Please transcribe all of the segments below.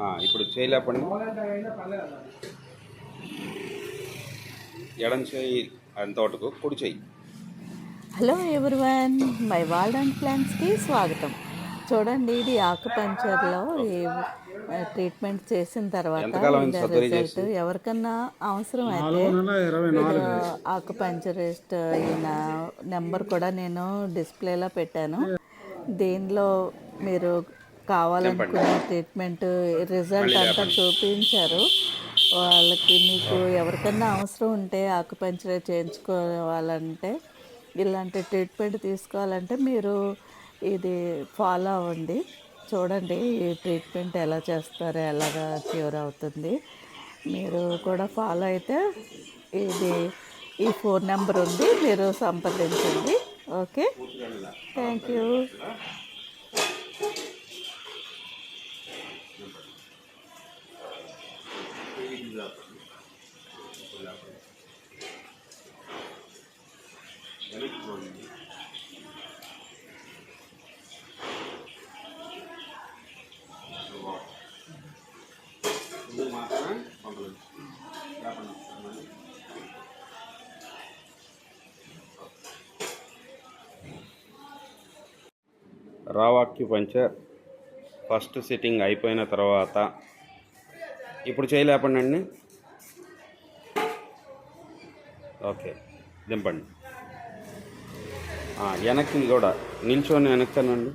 ఆ, ఇప్పుడు చేయలేపండి ఎడం చేయి అంతవరకు కుడి చేయి. Hello everyone my world and ప్లాన్స్కి స్వాగతం. చూడండి ఇది ఆకుపంచర్లో ఈ ట్రీట్మెంట్ చేసిన తర్వాత రిజల్ట్? ఎవరికన్నా అవసరం అయితే ఆకుపంచరిస్ట్ ఈయన నెంబర్ కూడా నేను డిస్ప్లేలో పెట్టాను. దీనిలో మీరు కావాలనుకున్న ట్రీట్మెంట్ రిజల్ట్ అంతా చూపించారు. వాళ్ళకి మీకు ఎవరికన్నా అవసరం ఉంటే ఆకుపంచర్ చేయించుకోవాలంటే ఇలాంటి ట్రీట్మెంట్ తీసుకోవాలంటే మీరు ఇది ఫాలో అవ్వండి. చూడండి ఈ ట్రీట్మెంట్ ఎలా చేస్తారో ఎలాగా క్యూర్ అవుతుంది. మీరు కూడా ఫాలో అయితే ఇది ఈ ఫోన్ నెంబర్ ఉంది మీరు సంప్రదించండి. ఓకే? థ్యాంక్ యూ మాత్రమే పంపలేదు లేపండి. ఫస్ట్ సిట్టింగ్ అయిపోయిన తర్వాత ఇప్పుడు చేయలేపండి అండి ఓకే దింపండి. వెనక్కి కూడా నిల్చొని వెనక్కానండి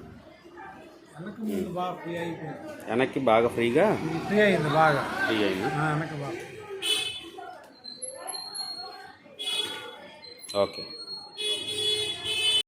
వెనక్కి బాగా ఫ్రీగా? ఫ్రీ అయింది బాగా. ఫ్రీ అయింది? ఓకే.